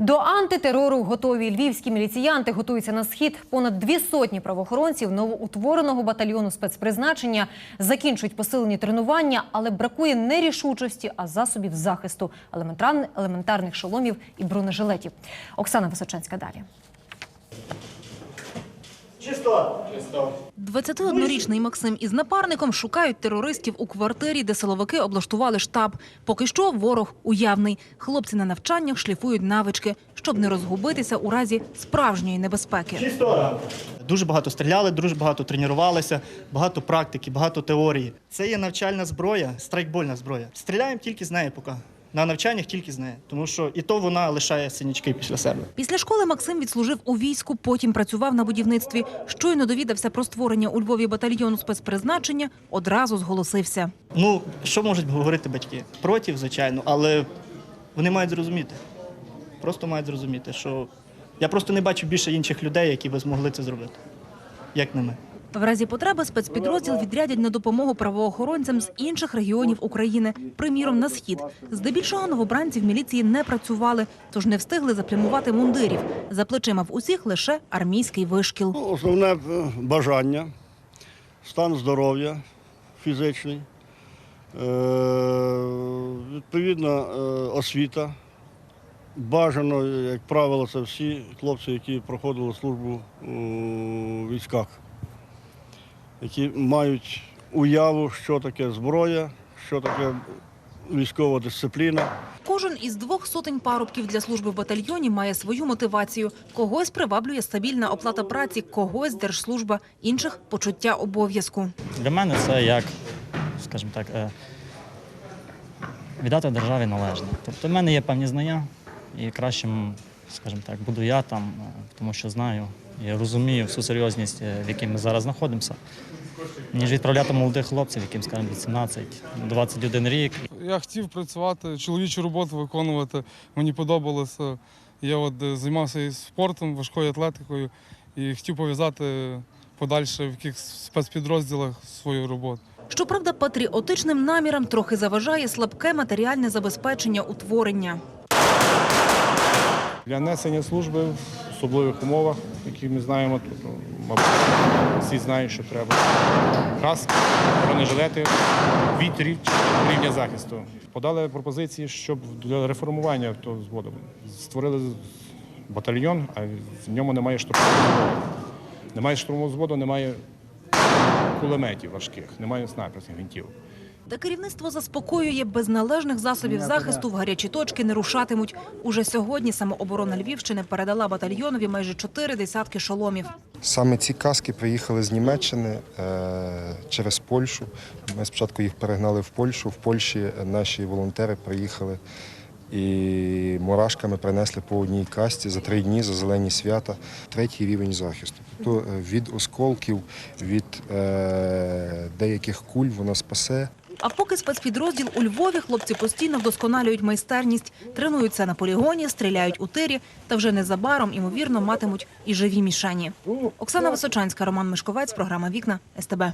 До антитерору готові львівські міліціянти готуються на схід. Понад дві сотні правоохоронців новоутвореного батальйону спецпризначення закінчують посилені тренування, але бракує не рішучості, а засобів захисту елементарн- елементарних шоломів і бронежилетів. Оксана Височанська далі. 21-річний Максим із напарником шукають терористів у квартирі, де силовики облаштували штаб. Поки що ворог уявний. Хлопці на навчаннях шліфують навички, щоб не розгубитися у разі справжньої небезпеки. Дуже багато стріляли, дуже багато тренувалися, багато практики, багато теорії. Це є навчальна зброя, страйкбольна зброя. Стріляємо тільки з неї поки. На навчаннях тільки з неї, тому що і то вона лишає синячки після себе. Після школи Максим відслужив у війську, потім працював на будівництві. Щойно довідався про створення у Львові батальйону спецпризначення, одразу зголосився. Ну, що можуть говорити батьки? Проти, звичайно, але вони мають зрозуміти. Просто мають зрозуміти, що я просто не бачу більше інших людей, які би змогли це зробити, як не ми. В разі потреби спецпідрозділ відрядять на допомогу правоохоронцям з інших регіонів України, приміром на схід. Здебільшого новобранці в міліції не працювали, тож не встигли заплямувати мундирів. За плечима в усіх лише армійський вишкіл. Ну, Основне е, бажання, стан здоров'я фізичний, е, відповідна е, освіта. Бажано, як правило, це всі хлопці, які проходили службу у військах, які мають уяву, що таке зброя, що таке військова дисципліна. Кожен із двох сотень парубків для служби в батальйоні має свою мотивацію. Когось приваблює стабільна оплата праці, когось держслужба, інших почуття обов'язку. Для мене це як, скажімо так, е, віддати державі належне. Тобто в мене є певні знання, і кращим, скажімо так, буду я там, е, тому що знаю і розумію всю серйозність, е, в якій ми зараз знаходимося, ніж відправляти молодих хлопців, яким, скажімо, 18-21 рік. Я хотів працювати, чоловічу роботу виконувати. Мені подобалося. Я от е, займався і спортом, важкою атлетикою і хотів пов'язати подальше в якихось спецпідрозділах свою роботу. Щоправда, патріотичним намірам трохи заважає слабке матеріальне забезпечення утворення. Для несення служби особливих умовах, які ми знаємо, тут мабуть, всі знають, що треба каски, бронежилети від рівня захисту. Подали пропозиції, щоб для реформування того зводу створили батальйон, а в ньому немає штурмового взводу. Немає штурмового взводу, немає кулеметів важких, немає снайперських гвинтівок. Та керівництво заспокоює, без належних засобів захисту в гарячі точки не рушатимуть. Уже сьогодні самооборона Львівщини передала батальйонові майже чотири десятки шоломів. Саме ці каски приїхали з Німеччини е, через Польщу. Ми спочатку їх перегнали в Польщу. В Польщі наші волонтери приїхали і мурашками принесли по одній касті за три дні за зелені свята. Третій рівень захисту. Тобто е, від осколків, від е, деяких куль вона спасе. А поки спецпідрозділ у Львові хлопці постійно вдосконалюють майстерність, тренуються на полігоні, стріляють у тирі та вже незабаром, ймовірно, матимуть і живі мішені. Оксана Височанська, Роман Мишковець, програма Вікна СТБ.